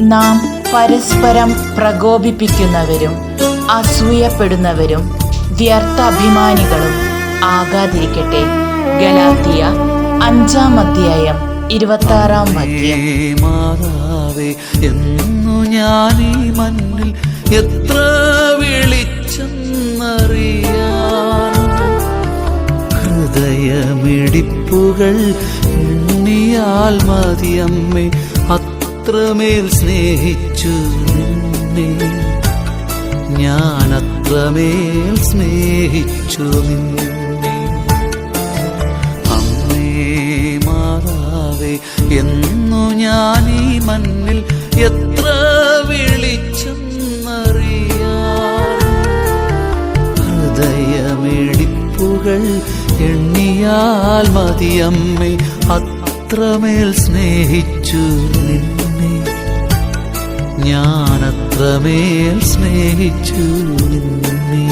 നാം പരസ്പരം പ്രകോപിപ്പിക്കുന്നവരും അസൂയപ്പെടുന്നവരും വ്യർത്ഥ അഭിമാനികളും ആകാതിരിക്കട്ടെ. ഗലാത്തിയ അഞ്ചാം അധ്യായം ഇരുപത്താറാം മാതാവേ എന്നു ഞാൻ ഈ എത്ര ഹൃദയമിടിപ്പുകൾ എണ്ണിയാൽ മതിയമ്മേ അത്രമേൽ സ്നേഹിച്ചു നിന്നെ. ഞാൻ അത്രമേൽ സ്നേഹിച്ചു നിന്നെ. അമ്മേ മാതാവേ എന്നു ഞാൻ ഈ മണ്ണിൽ എത്ര ഹൃദയമിടിപ്പുകൾ എണ്ണിയാൽ മതിയമ്മേ അത്രമേൽ സ്നേഹിച്ചു നിന്നെ. ഞാൻ അത്രമേൽ സ്നേഹിച്ചു നിന്നെ.